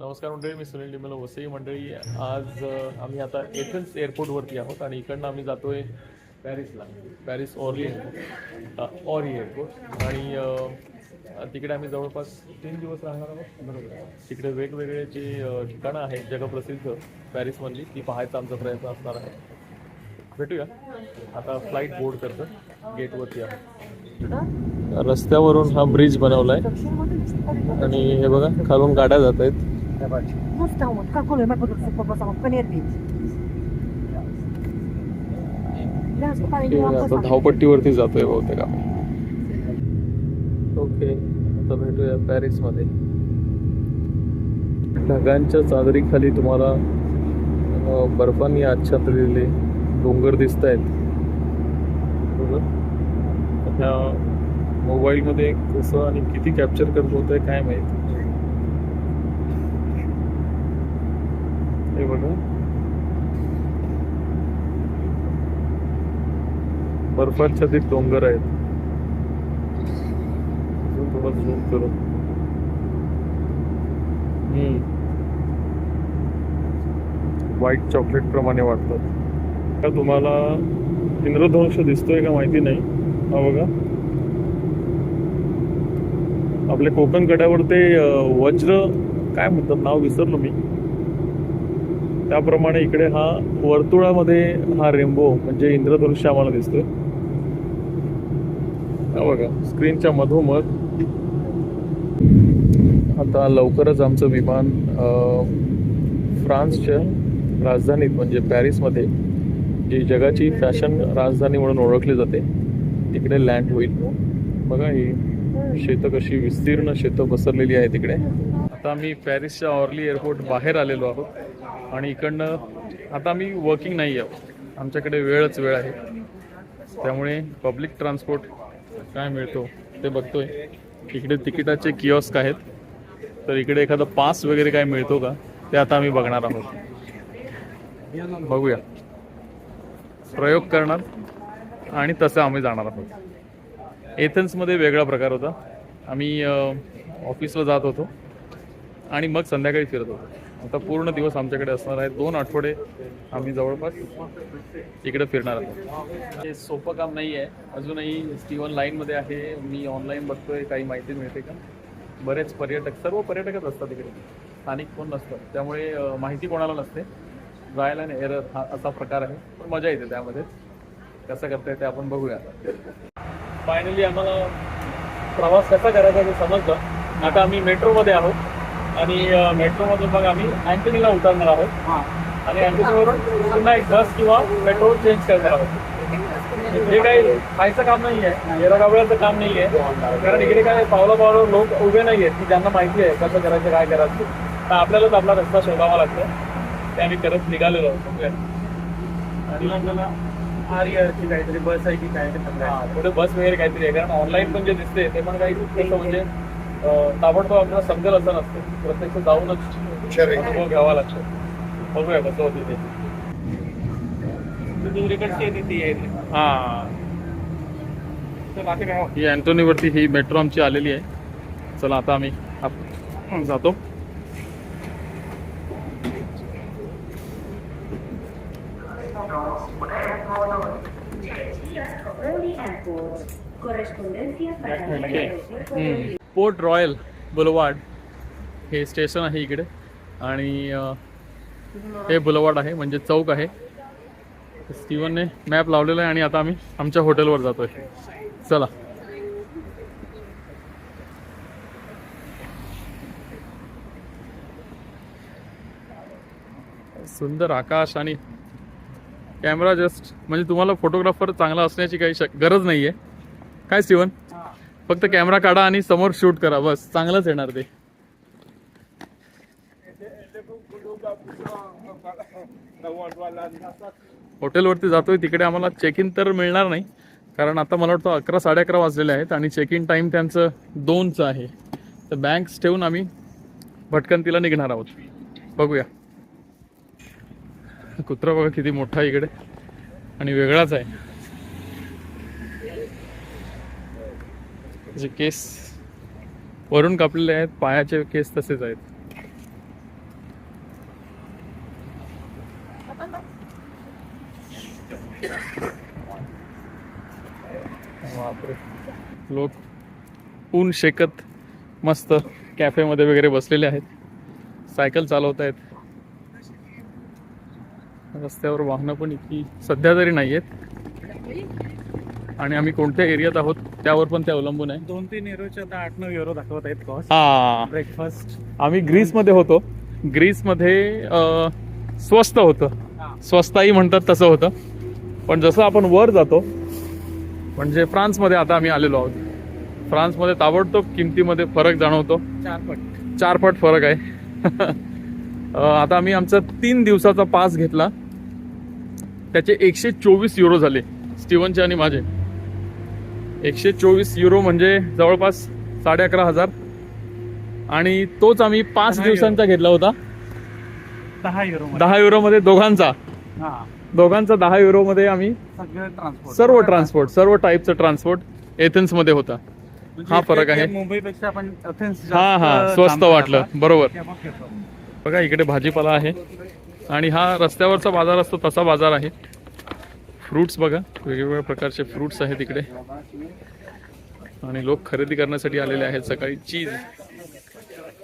नमस्कार मंडळी मी सुनील डिमेलो वसई. मंडळी आज आम्ही आता एथन्स एअरपोर्टवरती आहोत आणि इकडनं आम्ही जातोय पॅरिसला. Paris Orly airport. Orly airport. आणि तिकडे आम्ही जवळपास तीन दिवस राहणार आहोत. बरोबर. तिकडे वेगवेगळे जे ठिकाणं आहेत जगप्रसिद्ध पॅरिसमधली ती पाहायचा आमचा प्रयत्न असणार आहे. भेटूया. आता फ्लाईट बोर्ड करतं. गेटवरती आहे रस्त्यावरून हा ब्रिज बनवला आहे आणि हे बघा खालून गाड्या जात आहेत Calcolo mai potuto se possiamo ottenere Dobbiamo scopare di आता. धावपट्टीवरती जातोय बहुतेक आम्ही ओके आता भेटूया पॅरिसमध्ये ढगांच्या चादरीखाली तुम्हाला बर्फांनी आच्छादलेले डोंगर दिसत आहेत ह्या मोबाईलमध्ये कसं आणि किती कॅप्चर करत होतंय काय माहीत हे बघा बर्फाच्छादित डोंगर आहेत. थोडं झूम करू व्हाईट चॉकलेट प्रमाणे वाटतात का तुम्हाला इंद्रधनुष्य दिसतोय का माहिती नाही? हा बघा. आपल्या कोकण कड्यावर ते वज्र काय म्हणतात नाव विसरलो मी. त्याप्रमाणे इकडे हा वर्तुळामध्ये हा रेम्बो म्हणजे इंद्रधनुष्य आम्हाला दिसतोय. बघा स्क्रीनच्या मधोमध. आता लवकरच आमचं विमान फ्रान्सच्या राजधानीत म्हणजे पॅरिसमध्ये जी जगाची फॅशन राजधानी म्हणून ओळखली जाते तिकडे लँड होईल. बघा ही शेतं कशी विस्तीर्ण शेतं पसरलेली आहे तिकडे. आता आम्ही पॅरिसच्या ऑर्ली एअरपोर्ट बाहेर आलेलो आहोत. आणि इकडनं आता आम्ही वर्किंग नाही आहोत. आमच्याकडे वेळच वेळ आहे. त्यामुळे पब्लिक ट्रान्सपोर्ट काय मिळतो ते बघतोय. इकडे तिकिटाचे किऑस्क आहेत. तर इकडे एखादा पास वगैरे काय मिळतो का ते आता आम्ही बघणार आहोत. बघूया. प्रयोग करणार आणि तसं आम्ही जाणार आहोत. एथन्समध्ये वेगळा प्रकार होता. आम्ही ऑफिसला जात होतो. आणि मग संध्याकाळी फिरत होतो. आता पूर्ण दिवस आमच्याकडे असणार आहे. दोन आठवडे आम्ही जवळपास इकडे फिरणार आहोत. हे सोपं काम नाही आहे. अजूनही स्टीवन लाईनमध्ये आहे. मी ऑनलाईन बघतोय. काही माहिती मिळते का? बरेच पर्यटक सर्व पर्यटकच असतात इकडे. स्थानिक कोण नसतात त्यामुळे माहिती कोणाला नसते. जायला आणि एरर हा असा प्रकार आहे. पण मजा येते त्यामध्ये. कसं करता येते आपण बघूया. फायनली आम्हाला प्रवास कसा करायचा ते समजलं. आता आम्ही मेट्रोमध्ये आहोत. आणि मेट्रोमधून मग आम्ही अँटनीला उतरणार आहोत. आणि अँटनीवरून पुन्हा एक बस किंवा मेट्रो चेंज करणार आहोत. हे काही खायचं काम नाही आहे. येरागावळ्याचं काम नाही आहे. कारण इकडे काय पावला पावलं लोक उभे नाही आहेत की ज्यांना माहिती आहे कसं करायचं काय करायचं. तर आपल्यालाच आपला रस्ता शोधावा लागतो. ते आम्ही करत निघालेलो. आणि आपल्याला आर्यची काहीतरी बस आहे की काय हा, पुढे बस वगैरे काहीतरी आहे. कारण ऑनलाईन पण जे दिसते ते पण काही म्हणजे ताबडतोब आपल्याला समजेल असं नसतं. प्रत्यक्ष जाऊनच अनुभव घ्यावा लागतो. बघूया कसं होते ते. हा. ही अँटोनीवरती ही मेट्रो आमची आलेली आहे. चला आता आम्ही जातो. Correspondencia para el aeropuerto. Port Royal boulevard हे स्टेशन आहे इकडे. आणि हे बुलवाड आहे म्हणजे चौक आहे. स्टीवनने मॅप लावलेला आहे आणि आता आम्ही आमच्या हॉटेलवर जातोय. चला. सुंदर आकाश आणि कॅमेरा जस्ट म्हणजे तुम्हाला फोटोग्राफर चांगला असण्याची काही शक गरज नाही आहे काय स्टीवन फक्त कॅमेरा काढा आणि समोर शूट करा बस. चांगलंच येणार ते. हॉटेलवरती जातोय तिकडे आम्हाला चेक इन तर मिळणार नाही. कारण आता मला वाटतं अकरा साडे अकरा वाजलेले आहेत आणि चेक इन टाईम त्यांचं दोनचं आहे. तर बँक्स ठेवून आम्ही भटकंतीला निघणार आहोत. बघूया. कुत्रा बघा किती मोठा आहे इकडे. आणि वेगळाच आहे. जे केस वरून कापलेले आहेत पायाचे केस तसेच आहेत. लोक ऊन शेकत मस्त कॅफेमध्ये वगैरे बसलेले आहेत. सायकल चालवत आहेत रस्त्यावर वाहनं पण इतकी सध्या तरी नाही आहेत आणि आम्ही कोणत्या एरियात आहोत त्यावर पण ते अवलंबून आहे. दोन तीन युरोचे आता आठ नऊ युरो दाखवत आहेत कॉस्ट हा. ब्रेकफास्ट आम्ही ग्रीसमध्ये होतो. ग्रीसमध्ये स्वस्त होतं. स्वस्ताही म्हणतात तसं होतं. पण जसं आपण वर जातो म्हणजे फ्रान्समध्ये आता आम्ही आलेलो आहोत. फ्रान्समध्ये ताबडतोब किमतीमध्ये फरक जाणवतो. चार पट चार पट फरक आहे. आता आम्ही आमचा तीन दिवसाचा पास घेतला. त्याचे एकशे चोवीस युरो झाले स्टीवनचे आणि माझे. एकशे चोवीस युरो म्हणजे जवळपास साडे अकरा हजार. आणि तोच आम्ही पाच दिवसांचा घेतला होता. दहा युरो दहा युरोमध्ये दोघांचा. हा. दोघांचा दहा युरोमध्ये आम्ही सर्व ट्रान्सपोर्ट सर्व टाईपचं ट्रान्सपोर्ट एथेन्समध्ये होता. हा फरक आहे. मुंबईपेक्षा आपण हा हा स्वस्त वाटलं. बरोबर. बघा इकडे भाजीपाला आहे. आणि हा रस्त्यावरचा बाजार असतो तसा बाजार आहे. फ्रुट्स बघा वेगवेगळ्या प्रकारचे फ्रुट्स आहेत इकडे. आणि लोक खरेदी करण्यासाठी आलेले आहेत सकाळी. चीज.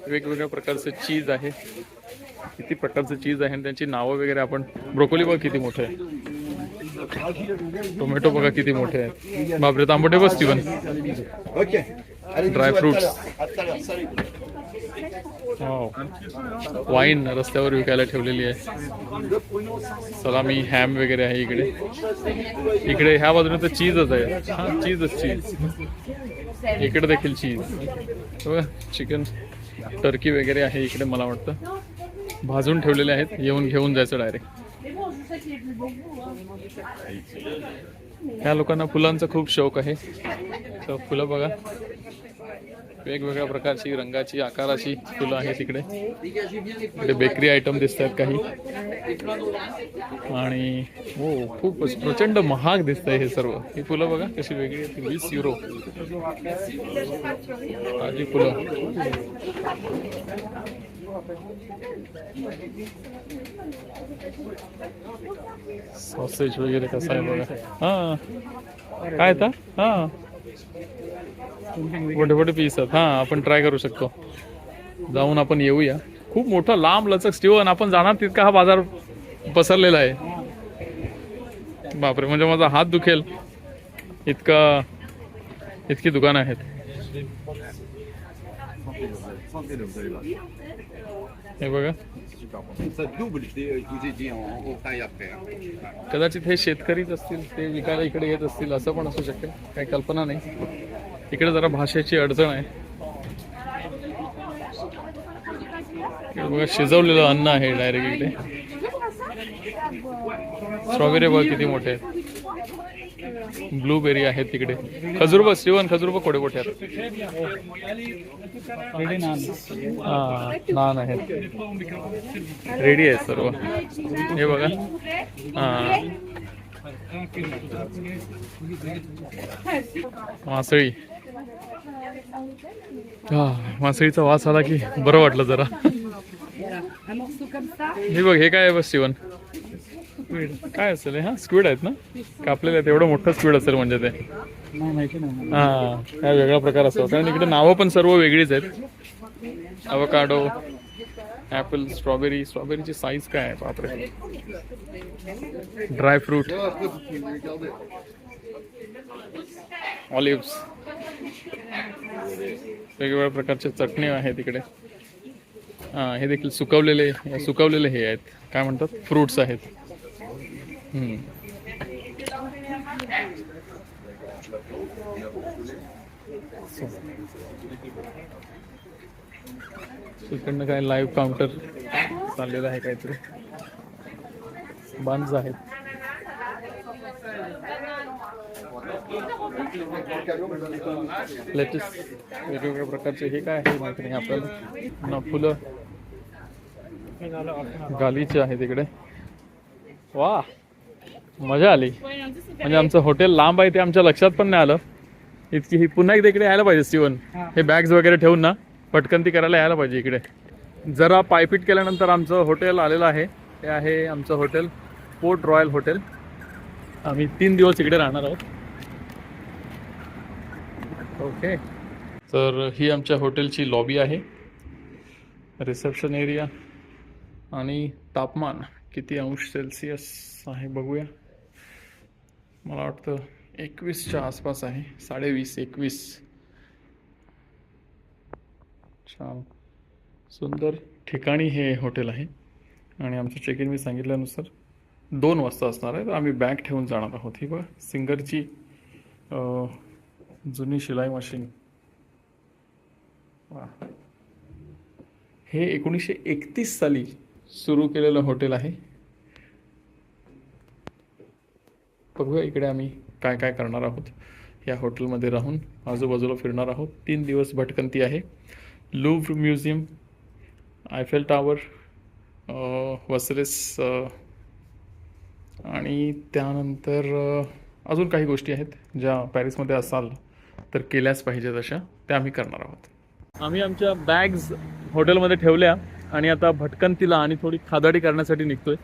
वेगवेगळ्या प्रकारचे चीज आहे. किती प्रकारचे चीज आहे आणि त्यांची नावं वगैरे आपण ब्रोकोली बघा किती मोठे आहे. टोमॅटो बघा किती मोठे आहेत. बापरे तांबटे बस पण ड्राय फ्रुट्स वाईन रस्त्यावर विकायला ठेवलेली आहे. सलामी हॅम वगैरे आहे इकडे. इकडे ह्या बाजूने तर चीजच आहे. हा चीजच चीज इकडे देखील चीज बघा चिकन टर्की वगैरे आहे इकडे मला वाटतं. भाजून ठेवलेले आहेत. येऊन घेऊन जायचं डायरेक्ट ह्या लोकांना फुलांचा खूप शौक आहे. तर फुलं बघा. वेगवेगळ्या प्रकारची रंगाची आकाराची फुलं आहेत इकडे. इकडे बेकरी आयटम दिसत आहेत काही. आणि हो खूपच प्रचंड महाग दिसत आहे हे सर्व. ही फुलं बघा कशी वेगळी आहेत. वीस युरो ताजी फुलं. सॉसेज वगैरे कसं आहे बघा. हा. काय आता? हा. मोठे मोठे पीस आहेत. हां आपण ट्राय करू शकतो. जाऊन आपण येऊया. खूप मोठा लांब लचक स्टीवन आपण जाणार तितका हा बाजार पसरलेला आहे. बापरे म्हणजे माझा हात दुखेल. इतका इतकी दुकानं आहेत. हे बघा. Ça double, je, कदाचित हे शेतकरीच असतील ते विकायला इकडे येत असतील असं पण असू शकेल. काही कल्पना नाही. इकडे जरा भाषेची अडचण आहे. बघा शिजवलेलं अन्न आहे डायरेक्ट इकडे. स्ट्रॉबेरी बघ किती मोठे आहेत. ब्लूबेरी आहेत तिकडे. खजूर बघ श्रीवन खजूर बघ कोडे मोठे आहेत रेडी नान हा आहेत. रेडी आहे सर्व. हे बघा. हा. मासळी. हा मासळीचा वास आला की बरं वाटलं जरा. हे बघ हे काय आहे बस शिवन काय असेल हे? स्क्विड आहेत ना? कापलेले आहेत. एवढं मोठं स्क्विड असेल म्हणजे ते. हा वेगळा प्रकार असतो. कारण इकडे नावं पण सर्व वेगळीच आहेत. अवकाडो ॲपल स्ट्रॉबेरी स्ट्रॉबेरीची साईज काय आहे? बापरे. ड्राय फ्रूट ऑलिव्स वेगवेगळ्या प्रकारचे चटणी आहेत इकडे. हा हे देखील सुकवलेले सुकवलेले हे आहेत. काय म्हणतात? फ्रुट्स आहेत. इकडनं काय लाईव्ह काउंटर चाललेलं आहे काहीतरी. बंद आहेत. लेटेस्ट वेगवेगळ्या प्रकारचे हे काय आहे माहिती नाही आपल्याला. ना फुलं. गालीचे आहेत तिकडे वा. मजा आली. म्हणजे आमचं हॉटेल लांब आहे ते आमच्या लक्षात पण नाही आलं. इतकी ही पुन्हा एकदा इकडे यायला पाहिजे स्टीवन हे. बॅग्स वगैरे ठेवून ना पटकन ती करायला यायला पाहिजे इकडे. जरा पायपीट केल्यानंतर आमचं हॉटेल आलेलं आहे. हे आहे आमचं हॉटेल पोर्ट रॉयल हॉटेल आम्ही तीन दिवस इकडे राहणार आहोत. ओके तर ही आमच्या हॉटेलची लॉबी आहे. रिसेप्शन एरिया आणि तापमान किती अंश सेल्सिअस आहे बघूया. मला वाटतं एकवीसच्या आसपास आहे. साडेवीस एकवीस. छान सुंदर ठिकाणी हे हॉटेल आहे. आणि आमचं चेक इन मी सांगितल्यानुसार दोन वाजता असणार आहे तर आम्ही बॅग ठेवून जाणार आहोत. ही बघ सिंगरची जुनी शिलाई मशीन. हे एकोणीसशे एकतीस साली सुरू केलेलं हॉटेल आहे. बघूया इकडे आम्ही काय काय करणार आहोत. या हॉटेलमध्ये राहून आजूबाजूला फिरणार आहोत. तीन दिवस भटकंती आहे. Louvre museum Eiffel tower Versailles आणि त्यानंतर अजून काही गोष्टी आहेत ज्या पॅरिसमध्ये असाल तर केल्याच पाहिजेत अशा. त्या आम्ही करणार आहोत. आम्ही आमच्या बॅग्स हॉटेलमध्ये ठेवल्या आणि आता भटकंतीला आणि थोडी खादाडी करण्यासाठी निघतोय.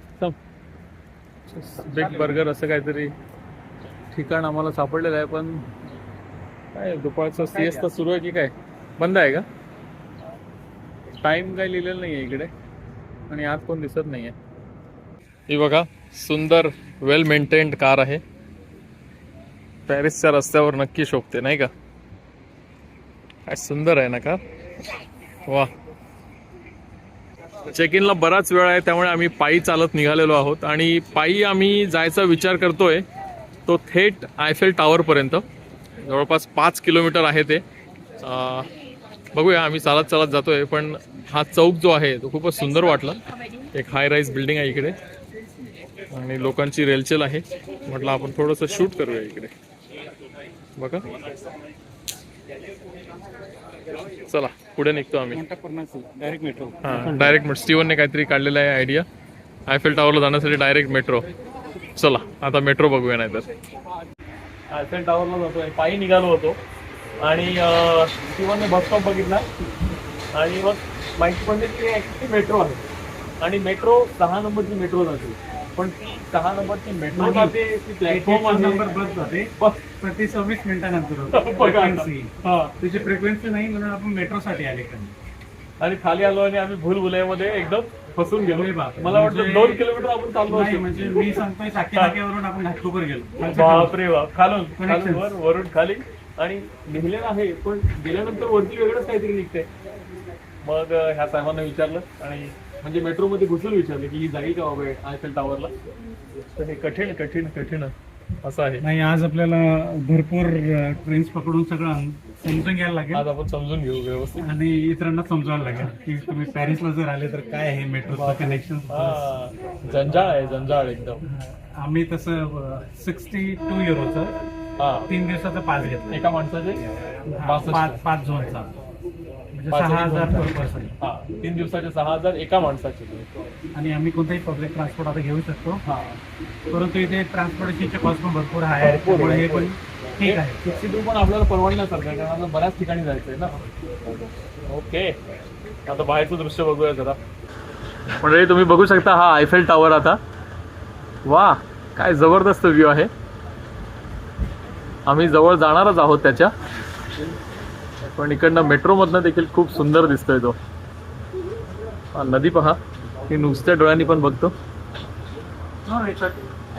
बिग बर्गर असं काहीतरी ठिकाण आम्हाला सापडलेलं आहे पण काय दुपारचं सीएस तर सुरू आहे की काय? बंद आहे का? टाइम काय लिहिलेलं नाही आहे इकडे. आणि आत कोण दिसत नाही आहे ही बघा सुंदर वेल मेंटेन्ड कार आहे. पॅरिसच्या रस्त्यावर नक्की शोभते नाही का? काय सुंदर आहे ना कार वा चेक इनला बराच वेळ आहे त्यामुळे आम्ही पायी चालत निघालेलो आहोत. आणि पायी आम्ही जायचा विचार करतोय तो थेट आयफेल टॉवरपर्यंत जवळपास पाच किलोमीटर आहे ते. बघूया आम्ही चालत चालत जातोय पण हा चौक जो आहे तो खूपच सुंदर वाटला. एक हाय राईज बिल्डिंग आहे इकडे. आणि लोकांची रेलचेल आहे. म्हटलं आपण थोडंसं शूट करूया इकडे. बघा. चला पुढे निघतो आम्ही. डायरेक्ट मेट्रो हां डायरेक्ट स्टीवनने काहीतरी काढलेलं आहे आयडिया आयफेल टॉवरला जाण्यासाठी डायरेक्ट मेट्रो चला आता मेट्रो बघूया नाहीतर. आयफेल टॉवरला जातोय. पायी निघालो होतो. आणि स्टीवनने बस स्टॉप बघितला. आणि मग माहिती पडली की मेट्रो आहे. आणि मेट्रो सहा नंबरची मेट्रो जाते. पण सहा नंबरची मेट्रो जाते ती प्लॅटफॉर्म नंबर बस जाते. प्रति सव्वीस मिनिटानंतर. हा. त्याची फ्रिक्वेन्सी नाही म्हणून आपण मेट्रो साठी आले का आणि खाली आलो आणि आम्ही भूल भुलैयामध्ये एकदम फसून गेलो. मला वाटतं म्हणजे- दोन किलोमीटर आपण चाललो म्हणजे मी सांगतोय साखी नाक्यावरून आपण घाटकोपर गेलो. बापरे बाप. खालून. खालून वर वरून खाली. आणि लिहिलेलं आहे पण गेल्यानंतर वरती वेगळंच काहीतरी निघतंय. मग ह्या साहेबांना विचारलं आणि म्हणजे मेट्रो मध्ये घुसून विचारलं की ही जाईल का बाबा आयफेल टॉवरला तर हे कठीण कठीण कठीण असं आहे. नाही आज आपल्याला भरपूर ट्रेन्स पकडून सगळं समजून घ्यायला लागेल. आज आपण समजून घेऊ व्यवस्थित. आणि इतरांना समजावं लागेल की तुम्ही पॅरिसला जर आले तर काय आहे मेट्रोचं कनेक्शन हा जंजाळ आहे जंजाळ एकदम. आम्ही तसं सिक्स्टी टू युरोचं हा. तीन दिवसाचा पास घेतला एका माणसाचे. पाच पाच झोनचा पाच सहा एक हजार झोन. पर पर्सन हा तीन दिवसाचे सहा हजार एका माणसाचे. आणि आम्ही कोणताही पब्लिक ट्रान्सपोर्ट आता घेऊ शकतो. हा. परंतु इथे ट्रान्सपोर्टेशनचे कॉस्ट पण भरपूर आहे. त्यामुळे हे. पण ठीक आहे. सिक्स्टी टू पण आपल्याला परवडण्यासारखं आहे कारण बऱ्याच ठिकाणी जायचंय ना. ओके आता बाहेरचं दृश्य बघूया जरा. म्हणजे तुम्ही बघू शकता हा आयफेल टॉवर आता. वा काय जबरदस्त व्ह्यू आहे. आम्ही जवळ जाणारच आहोत त्याच्या. पण इकडनं मेट्रोमधनं देखील खूप सुंदर दिसतोय तो. हा, नदी पहा. मी नुसत्या डोळ्यांनी पण बघतो.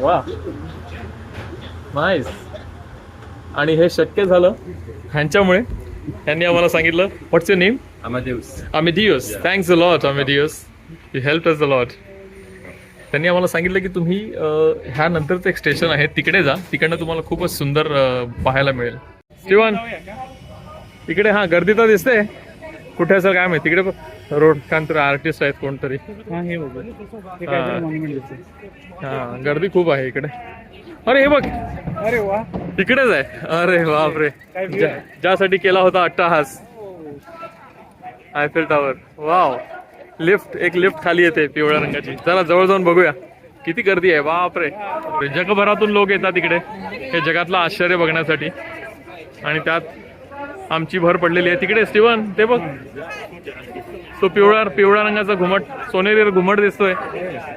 वा. नाईस आणि हे शक्य झालं ह्यांच्यामुळे. त्यांनी आम्हाला सांगितलं. What's your name Amadeus. Amadeus thanks a lot Amadeus you help us a lot त्यांनी आम्हाला सांगितलं की तुम्ही ह्या नंतरचं एक स्टेशन आहे. तिकडे जा. तिकडनं तुम्हाला खूपच सुंदर पाहायला मिळेल. स्टीवन इकडे हा गर्दी तर दिसते कुठे असेल काय माहिती. तिकडे रोड कांतर आर्टिस्ट आहेत कोणतरी. हा हे हे हा. हा गर्दी खूप आहे इकडे. अरे हे बघ. अरे वा. इकडेच आहे. अरे बापरे. ज्यासाठी केला होता अट्टाहास आयफेल टॉवर वाव लिफ्ट एक लिफ्ट खाली येते पिवळ्या रंगाची. चला जवळ जाऊन बघूया. किती गर्दी आहे. बापरे. जगभरातून लोक येतात इकडे. हे जगातलं आश्चर्य बघण्यासाठी. आणि त्यात आमची भर पडलेली आहे. तिकडे स्टीवन ते बघ. तो पिवळा पिवळ्या रंगाचा घुमट सोनेरी घुमट दिसतोय.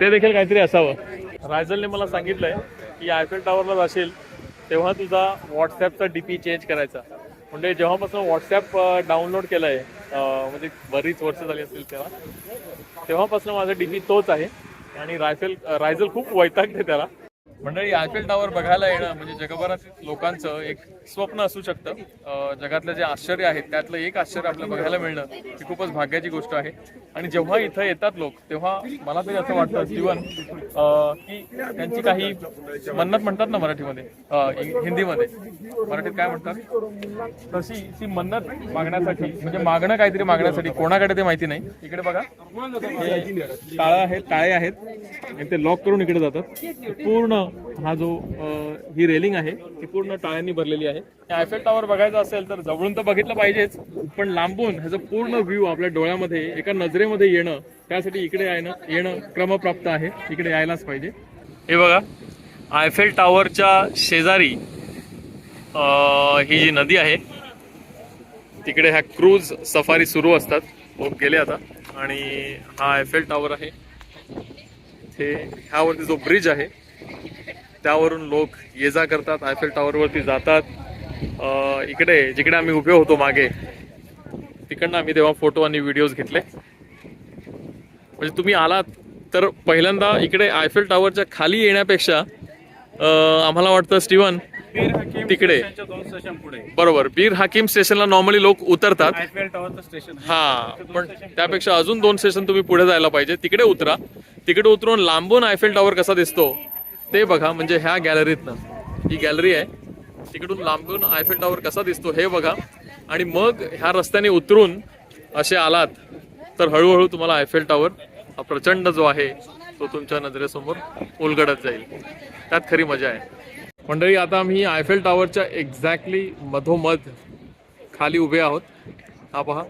ते देखील काहीतरी असावं. रायझलने मला सांगितलंय की आयफेल टॉवरला जाशील तेव्हा तुझा व्हॉट्सॲपचा डी पी चेंज करायचा. म्हणजे जेव्हापासून व्हॉट्सॲप डाउनलोड केलं आहे म्हणजे बरीच वर्ष झाली असतील तेव्हा तेव्हापासून माझा डी पी तोच आहे. आणि रायफेल रायझल खूप वैतागते त्याला. मंडळी आयफेल टॉवर बघायला येणं म्हणजे जगभरातील लोकांचं एक स्वप्न असू शकतं. जगातलं जे आश्चर्य आहे त्यातलं एक आश्चर्य आपल्याला बघायला मिळणं ही खूपच भाग्याची गोष्ट आहे. आणि जेव्हा इथं येतात लोक तेव्हा मला तरी असं वाटतं जीवन की त्यांची काही मन्नत म्हणतात ना मराठीमध्ये हिंदीमध्ये. मराठीत काय म्हणतात? तशी ती मन्नत मागण्यासाठी म्हणजे मागणं काहीतरी मागण्यासाठी कोणाकडे ते माहिती नाही. इकडे बघा. टाळं आहेत टाळे आहेत आणि ते लॉक करून इकडे जातात. पूर्ण हा जो ही रेलिंग आहे ती पूर्ण टाळ्यांनी भरलेली आहे. आयफेल टॉवर बघायचं असेल तर जवळून तर बघितलं पाहिजेच. पण लांबून ह्याचं पूर्ण व्ह्यू आपल्या डोळ्यामध्ये एका नजरेमध्ये येणं त्यासाठी इकडे येणं येणं क्रमप्राप्त आहे. इकडे यायलाच पाहिजे. हे बघा आयफेल टॉवरच्या शेजारी ही जी नदी आहे तिकडे ह्या क्रूज सफारी सुरू असतात. लोक गेले आता. आणि हा आयफेल टॉवर आहे. ते ह्यावरती जो ब्रिज आहे त्यावरून लोक ये जा करतात आयफेल टॉवरवरती जातात. इकडे जिकडे आम्ही उभे होतो मागे तिकडनं आम्ही तेव्हा फोटो आणि व्हिडिओज घेतले. म्हणजे तुम्ही आलात तर पहिल्यांदा इकडे आयफेल टॉवरच्या खाली येण्यापेक्षा आम्हाला वाटतं स्टीवन तिकडे. दोन स्टेशन पुढे बरोबर बीर हाकीम स्टेशनला नॉर्मली लोक उतरतात. हा पण त्यापेक्षा अजून दोन स्टेशन तुम्ही पुढे जायला पाहिजे. तिकडे उतरा. तिकडे उतरून लांबून आयफेल टॉवर कसा दिसतो? ते बघा म्हणजे ह्या गॅलरीतनं ही गॅलरी आहे. तिकडून लांबून आयफेल टॉवर कसा दिसतो हे बघा. आणि मग ह्या रस्त्याने उतरून असे आलात तर हळूहळू तुम्हाला आयफेल टॉवर हा प्रचंड जो आहे तो तुमच्या नजरेसमोर उलगडत जाईल. त्यात खरी मजा आहे. मंडळी आता आम्ही आयफेल टॉवरच्या एक्झॅक्टली मधोमध खाली उभे आहोत. हा पहा.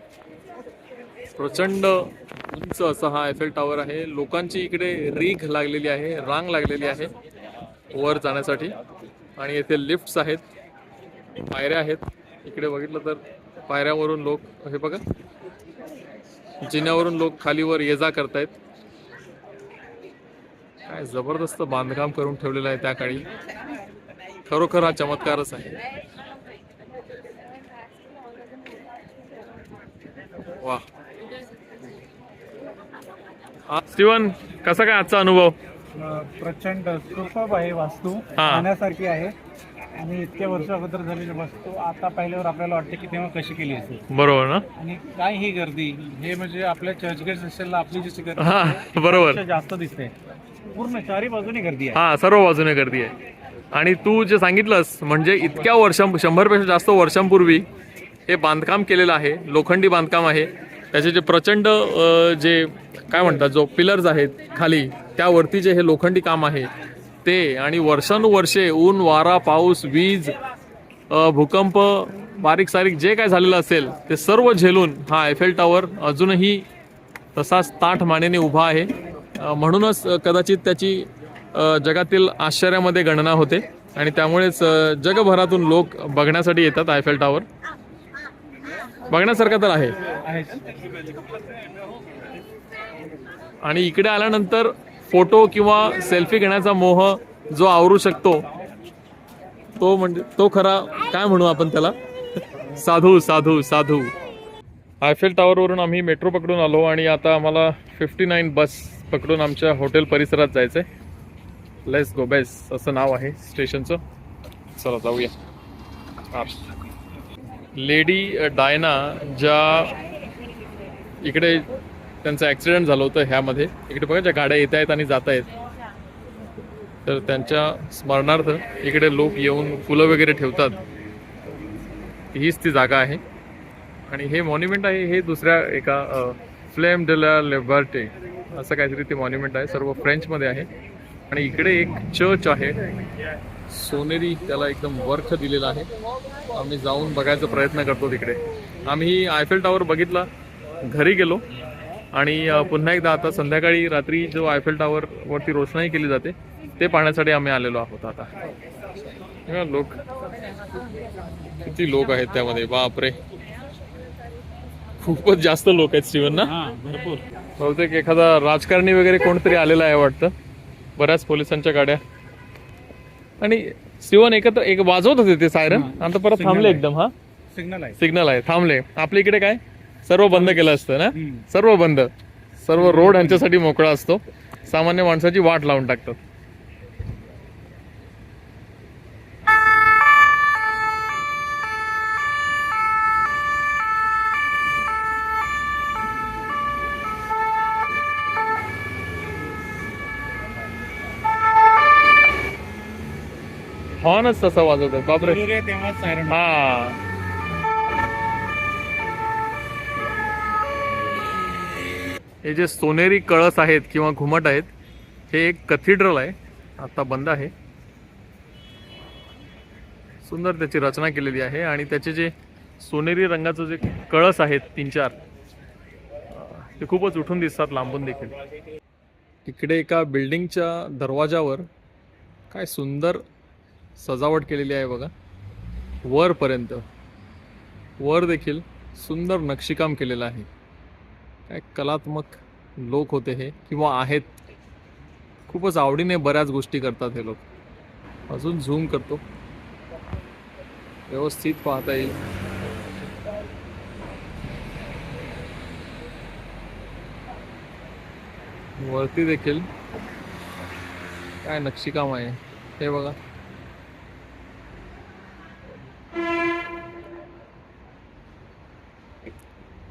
प्रचंड उंच असा हा एफेल टावर आहे. लोकांची इकडे रीघ लागलेली आहे रांग लागलेली आहे वर जाण्यासाठी. आणि येथे लिफ्ट्स आहेत पायऱ्या आहेत. इकडे बघितलं तर पायऱ्यावरून लोक हे बघा. जिन्यावरून लोक खालीवर ये जा करतायत. काय जबरदस्त बांधकाम करून ठेवलेलं आहे त्या काळी. खरोखर हा चमत्कारच आहे. वा स्टीवन कसा काय आजचा अनुभव? प्रचंड सुपर आहे वास्तू. पाहण्यासारखी आहे. आणि इतक्या वर्ष अगोदर झालेली वस्तू आता पाहिल्यावर आपल्याला वाटते की तेव्हा कशी केली असेल. बरोबर ना? आणि काय ही गर्दी हे म्हणजे आपल्या चर्चगेट स्टेशनला आपली जशी गर्दी हा आहे, बरोबर. त्यापेक्षा जास्त दिसते. पूर्ण चारी बाजूने गर्दी आहे. हा सर्व बाजूने गर्दी आहे. आणि तू जे सांगितलंस म्हणजे इतक्या वर्षां शंभरपेक्षा जास्त वर्षांपूर्वी हे बांधकाम केलेलं आहे लोखंडी बांधकाम आहे. त्याचे जे प्रचंड जे काय म्हणतात जो पिलर्स आहेत खाली त्यावरती जे हे लोखंडी काम आहे ते आणि वर्षानुवर्षे ऊन वारा पाऊस वीज भूकंप बारीक सारीक जे काय झालेलं असेल ते सर्व झेलून हा आयफेल टॉवर अजूनही तसाच ताठ मानेने उभा आहे. म्हणूनच कदाचित त्याची जगातील आश्चर्यामध्ये गणना होते आणि त्यामुळेच जगभरातून लोक बघण्यासाठी येतात आयफेल टॉवर बघण्यासारखं तर आहे. आणि इकडे आल्यानंतर फोटो किंवा सेल्फी घेण्याचा मोह जो आवरू शकतो तो म्हणजे तो खरा काय म्हणू आपण त्याला? साधू साधू साधू. आयफेल टावरवरून आम्ही मेट्रो पकडून आलो आणि आता आम्हाला फिफ्टी नाईन बस पकडून आमच्या हॉटेल परिसरात जायचं आहे लेस गो बेस असं नाव आहे स्टेशनचं चला जाऊया. लेडी डायना uh, ज्या इकडे त्यांचं ॲक्सिडेंट झालं होतं ह्यामध्ये. इकडे बघा ज्या गाड्या येत आहेत आणि जात आहेत तर त्यांच्या स्मरणार्थ इकडे लोक येऊन फुलं वगैरे ठेवतात. हीच ती जागा आहे. आणि हे मॉन्युमेंट आहे हे दुसऱ्या एका फ्लेम डेला लेबर्टे असं काहीतरी ते मॉन्युमेंट आहे. सर्व फ्रेंचमध्ये आहे. आणि इकडे एक चर्च आहे. सोनेरी त्याला एकदम वर्क दिलेला आहे. आम्ही जाऊन बघायचा प्रयत्न करतो तिकडे. आम्ही आयफेल टॉवर बघितला. घरी गेलो आणि पुन्हा एकदा आता संध्याकाळी रात्री जो आयफेल टॉवर वरती रोषणाई केली जाते ते पाहण्यासाठी आम्ही आलेलो आहोत आता. लोक. किती लोक आहेत त्यामध्ये. बापरे. खूपच जास्त लोक आहेत स्टीवन ना? भरपूर. बहुतेक एखादा राजकारणी वगैरे कोणतरी आलेला आहे वाटतं. बऱ्याच पोलिसांच्या गाड्या. आणि सिवन एकत्र एक वाजवत होते ते सायरन. आणि परत थांबले. एकदम हा? सिग्नल आहे. सिग्नल आहे. थांबले. आपल्या इकडे काय? सर्व बंद केलं असतं ना. सर्व बंद. सर्व रोड यांच्यासाठी मोकळा असतो. सामान्य माणसाची वाट लावून टाकतात. हॉर्नच तसा वाजवतात बापरे. सायरन हा. हे जे सोनेरी कळस आहेत किंवा घुमट आहेत हे एक कथिड्रल आहे. आता बंद आहे. सुंदर त्याची रचना केलेली आहे आणि त्याचे जे सोनेरी रंगाचं जे कळस आहेत तीन चार ते खूपच उठून दिसतात लांबून देखील. इकडे एका बिल्डिंगच्या दरवाजावर काय सुंदर सजावट केलेली आहे बघा. वरपर्यंत वर देखील सुंदर नक्षीकाम केलेलं आहे. काय कलात्मक लोक होते हे किंवा आहेत. खूपच आवडीने बऱ्याच गोष्टी करतात हे लोक. अजून झूम करतो. व्यवस्थित पाहता येईल. वरती देखील. काय नक्षीकाम आहे. हे बघा.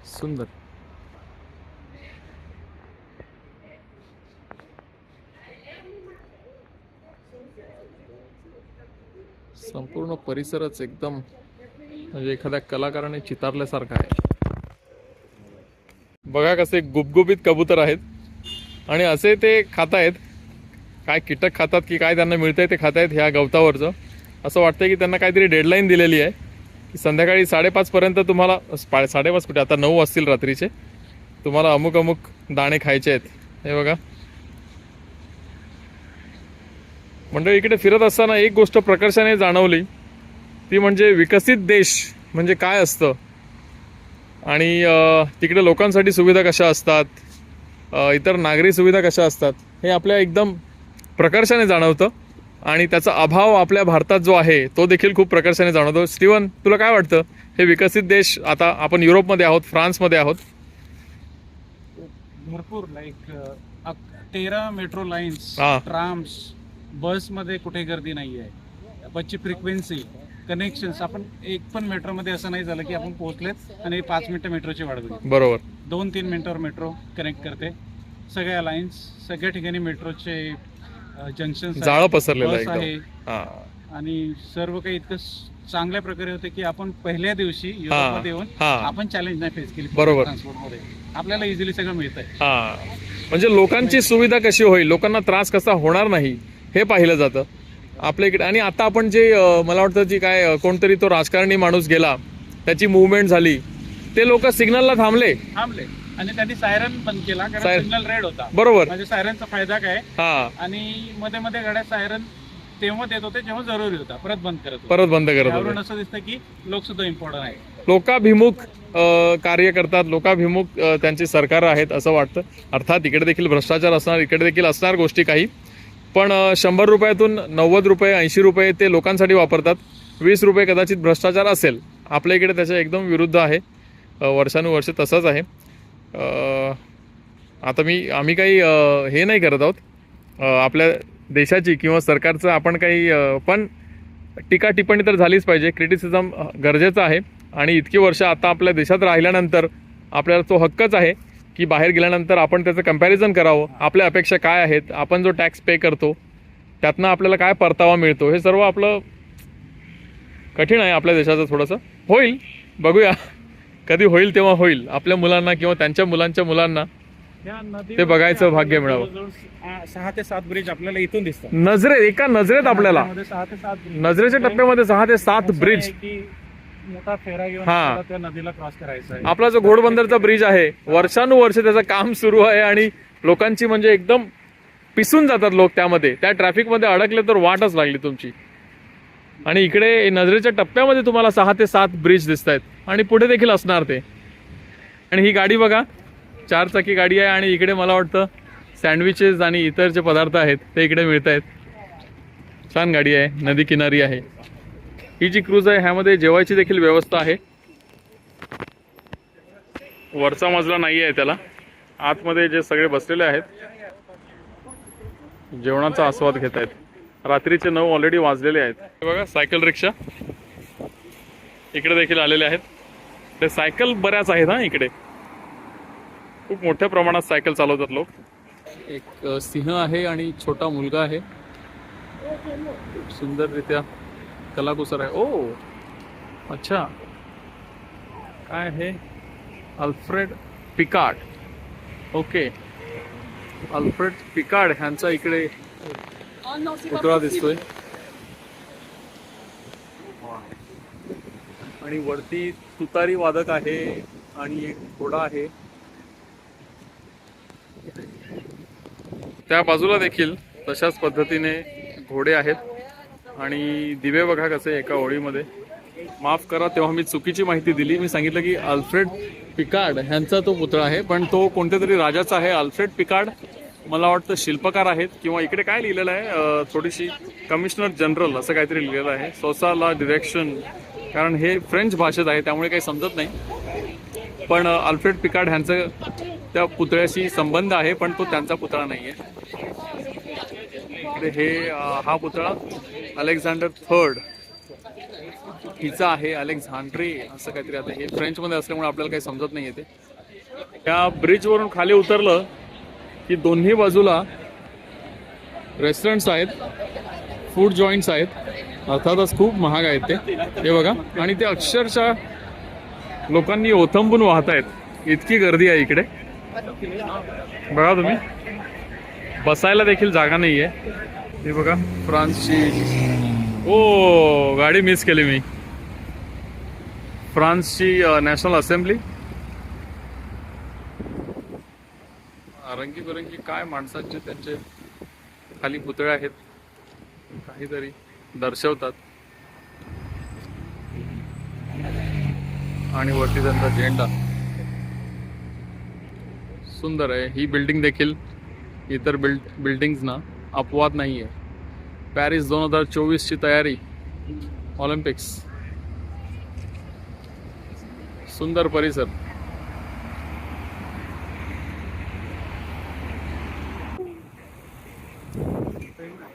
सुंदर. परिसरच एकदम म्हणजे एखाद्या कलाकाराने चितारल्यासारखा आहे. बघा कसे गुबगुबीत कबूतर आहेत. आणि असे ते खात आहेत. काय कीटक खातात की काय त्यांना मिळतंय ते खात आहेत ह्या गवतावरचं. असं वाटतंय की त्यांना काहीतरी डेडलाईन दिलेली आहे. की संध्याकाळी साडेपाचपर्यंत तुम्हाला पा- साडेपाच कुठे आता नऊ असतील रात्रीचे. तुम्हाला अमुक अमुक दाणे खायचे आहेत. हे बघा. मंडळी इकडे फिरत असताना एक गोष्ट प्रकर्षाने जाणवली. ती म्हणजे विकसित देश म्हणजे काय असतं? आणि तिकडे लोकांसाठी सुविधा कशा असतात? इतर नागरी सुविधा कशा असतात? हे आपल्या एकदम प्रकर्षाने जाणवतं. आणि त्याचा अभाव आपल्या भारतात जो आहे तो देखील खूप प्रकर्षाने जाणवतो. स्टीवन तुला काय वाटतं? हे विकसित देश आता आपण युरोपमध्ये आहोत फ्रान्समध्ये आहोत. भरपूर लाईक तेरा मेट्रो लाईन्स. ट्राम्स बसमध्ये कुठे गर्दी नाही आहे बसची फ्रिक्वेन्सी कनेक्शन्स आपण एक पण मेट्रोमध्ये असं नाही झालं की आपण पोहोचलेत आणि पाच मिनिटं मेट्रोची वाट बघितली. बरोबर. दोन तीन मिनिटावर मेट्रो कनेक्ट करते. सगळ्या लाईन्स सगळ्या ठिकाणी मेट्रोचे जंक्शन जाळं पसरलेलं आहे आहे. हा. आणि सर्व काही इतकं चांगल्या प्रकारे होते की आपण पहिल्या दिवशी युरोपमध्ये येऊन. आपण चॅलेंज नाही फेस केली बरोबर. ट्रान्सपोर्टमध्ये आपल्याला इझिली सगळं मिळतंय. हा. म्हणजे लोकांची सुविधा कशी होईल? लोकांना त्रास कसा होणार नाही? हे पाहिलं जातं. आपल्या इकडे. आणि आता आपण जे मला वाटतं जी काय कोणतरी तो राजकारणी माणूस गेला त्याची मुवमेंट झाली ते लोक सिग्नलला थांबले. थांबले. आणि त्यांनी सायरन बंद केला कारण. सिग्नल रेड होता. बरोबर. म्हणजे सायरनचा फायदा काय? हा. आणि मध्ये मध्ये गाड्या सायरन तेव्हा देत होते जेव्हा जरुरी होता. परत बंद करत परत बंद करत होते. असं दिसतं की लोक सुद्धा इम्पॉर्टंट आहे लोकाभिमुख कार्य करतात. लोकाभिमुख त्यांची सरकार आहेत असं वाटतं. अर्थात इकडे देखील भ्रष्टाचार असणार इकडे देखील असणार गोष्टी काही. पण शंभर रुपयातून नव्वद रुपये ऐंशी रुपये ते लोकांसाठी वापरतात. वीस रुपये कदाचित भ्रष्टाचार असेल आपल्या इकडे त्याच्या एकदम विरुद्ध आहे. वर्षानुवर्ष तसंच आहे. आता मी आम्ही काही हे नाही करत आहोत. आपल्या देशाची किंवा सरकारचं आपण काही पण टीका टिप्पणी तर झालीच पाहिजे. क्रिटिसिझम गरजेचं आहे. आणि इतकी वर्ष आता आपल्या देशात राहिल्यानंतर आपल्याला तो हक्कच आहे. की बाहेर गेल्यानंतर आपण त्याचं कंपॅरिझन करावं. आपल्या अपेक्षा काय आहेत? आपण जो टॅक्स पे करतो त्यातनं आपल्याला काय परतावा मिळतो? हे सर्व आपलं कठीण आहे आपल्या देशाचं थोडंसं. होईल. बघूया. कधी होईल तेव्हा होईल. आपल्या मुलांना किंवा त्यांच्या मुलांच्या मुलांना ते बघायचं भाग्य मिळावं. सहा ते सात ब्रिज आपल्याला इथून दिसतात. नजरेत एका नजरेत आपल्याला. नजरेच्या टप्प्यामध्ये सहा ते सात ब्रिज मोठा फेरा घेऊन हा. आपल्याला त्या नदीला क्रॉस करायचा आहे. आपला जो घोडबंदरचा ब्रिज आहे वर्षानुवर्ष त्याचं काम सुरू आहे आणि लोकांची म्हणजे एकदम पिसून जातात लोक त्यामध्ये. त्या ट्रॅफिकमध्ये अडकले तर वाटच लागली तुमची. आणि इकडे नजरेच्या टप्प्यामध्ये तुम्हाला सहा ते सात ब्रिज दिसत आहेत आणि पुढे देखील असणार ते. आणि ही गाडी बघा चार चाकी गाडी आहे आणि इकडे मला वाटतं सँडविचेस आणि इतर जे पदार्थ आहेत ते इकडे मिळत आहेत छान गाडी आहे नदी किनारी आहे. ही जी क्रूज आहे ह्यामध्ये जेवायची देखील व्यवस्था आहे. वरचा मजला नाही आहे त्याला. आतमध्ये जे सगळे बसलेले आहेत जेवणाचा आस्वाद घेत आहेत. रात्रीचे नऊ ऑलरेडी वाजलेले आहेत. हे बघा सायकल रिक्षा. इकडे देखील आलेले आहेत. ते सायकल बऱ्याच आहेत हा इकडे. खूप मोठ्या प्रमाणात सायकल चालवतात लोक. एक सिंह आहे आणि छोटा मुलगा आहे. खूप सुंदररित्या कलाकुसर आहे ओ अच्छा। काय आहे Alfred Picard. Okay. Alfred Picard ह्यांचा इकडे पुतळा दिसतोय. आणि वरती तुतारी वादक आहे आणि एक घोडा आहे. त्या बाजूला देखील तशाच पद्धतीने घोडे आहेत. आणि दिवे बघा कसे एका ओळीमध्ये. माफ करा तेव्हा मी चुकीची माहिती दिली. मी सांगितलं की अल्फ्रेड पिकार्ड ह्यांचा तो पुतळा आहे पण तो कोणत्या तरी राजाचा आहे. अल्फ्रेड पिकार्ड मला वाटतं शिल्पकार आहेत किंवा इकडे काय लिहिलेलं आहे थोडीशी कमिशनर जनरल असं काहीतरी लिहिलेलं आहे सोसाला डिरेक्शन. कारण हे फ्रेंच भाषेत आहे त्यामुळे काही समजत नाही. पण अल्फ्रेड पिकार्ड ह्यांचं त्या पुतळ्याशी संबंध आहे पण तो त्यांचा पुतळा नाही आहे इकडे हे हा पुतळा अलेक्झांडर थर्ड. हिचा आहे अलेक्झांड्रे असं काहीतरी आता हे फ्रेंचमध्ये असल्यामुळे आपल्याला काही समजत नाही येते. त्या ब्रिजवरून खाली उतरलं की दोन्ही बाजूला रेस्टॉरंट्स आहेत फूड जॉईंट्स आहेत. अर्थातच खूप महाग आहेत ते. हे बघा. आणि ते अक्षरशः लोकांनी ओथंबून वाहत आहेत इतकी गर्दी आहे इकडे. बघा तुम्ही. बसायला देखील जागा नाही आहे हे बघा फ्रान्सची ओ गाडी मिस केली मी. फ्रान्सची नॅशनल असेंब्ली रंगीबेरंगी काय माणसांचे त्यांचे खाली पुतळे आहेत. काहीतरी दर्शवतात. आणि वरती त्यांचा झेंडा. सुंदर आहे. ही बिल्डिंग देखील इतर बिल्ड बिल्डिंग्सना अपवाद नाही आहे पॅरिस दोन हजार चोवीसची तयारी ऑलिम्पिक्स सुंदर परिसर।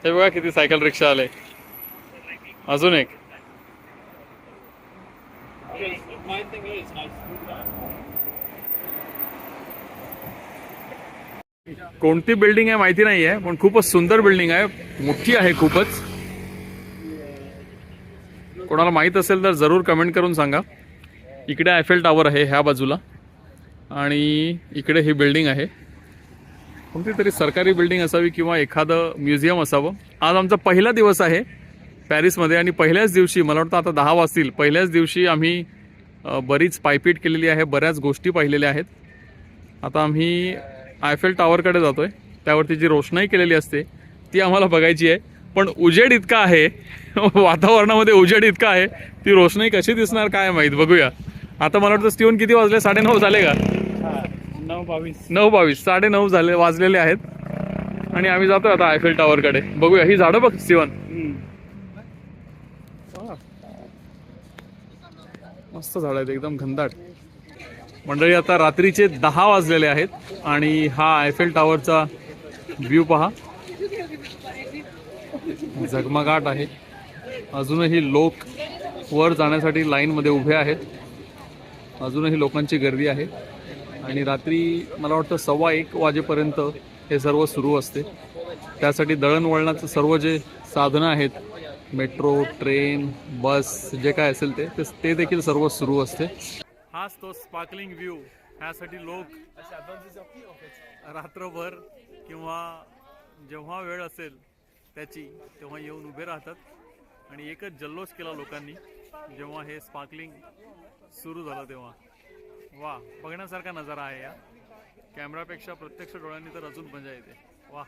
हे बघा किती सायकल रिक्षा आले। अजून एक। कोणती बिल्डिंग आहे माहिती नाही आहे पण खूपच सुंदर बिल्डिंग आहे. मोठी आहे खूपच. कोणाला माहीत असेल तर जरूर कमेंट करून सांगा. इकडे आयफेल टावर आहे ह्या बाजूला. आणि इकडे ही बिल्डिंग आहे. कोणती तरी सरकारी बिल्डिंग असावी किंवा एखादं म्युझियम असावं. आज आमचा पहिला दिवस आहे पॅरिसमध्ये आणि पहिल्याच दिवशी मला वाटतं आता दहा वाजतील पहिल्याच दिवशी आम्ही बरीच पायपीट केलेली आहे बऱ्याच गोष्टी पाहिलेल्या आहेत. आता आम्ही आयफेल टॉवरकडे जातोय. त्यावरती जी रोषणाई केलेली असते ती आम्हाला बघायची आहे. पण उजेड इतका आहे वातावरणामध्ये उजेड इतका आहे ती रोषणाई कशी दिसणार काय माहीत बघूया. आता मला वाटतं स्टीवन किती वाजले? साडेनऊ झाले का? नऊ बावीस. नऊ बावीस साडे नऊ झाले वाजलेले आहेत. आणि आम्ही जातोय आता आयफेल टॉवरकडे बघूया. ही झाडं बघ सिवन मस्त झाड आहेत एकदम घनदाट. मंडळी आता रात्रीचे दहा वाजलेले आहेत आणि हा आयफेल टॉवरचा व्ह्यू पहा. झगमगाट आहे. अजूनही लोक वर जाण्यासाठी लाईनमध्ये उभे आहेत. अजूनही लोकांची गर्दी आहे. आणि रात्री मला वाटतं सव्वा एक वाजेपर्यंत हे सर्व सुरू असते. त्यासाठी दळणवळणाचं सर्व जे साधनं आहेत मेट्रो ट्रेन बस जे काय असेल ते ते- ते देखील सर्व सुरू असते. खास तो स्पार्कलिंग व्ह्यू ह्यासाठी लोक रात्रभर किंवा जेव्हा वेळ असेल त्याची तेव्हा येऊन उभे राहतात. आणि एकच जल्लोष केला लोकांनी जेव्हा हे स्पार्कलिंग सुरू झालं तेव्हा. वा बघण्यासारखा नजारा आहे या. कॅमेरापेक्षा प्रत्यक्ष डोळ्यांनी तर अजून मजा येते. वा.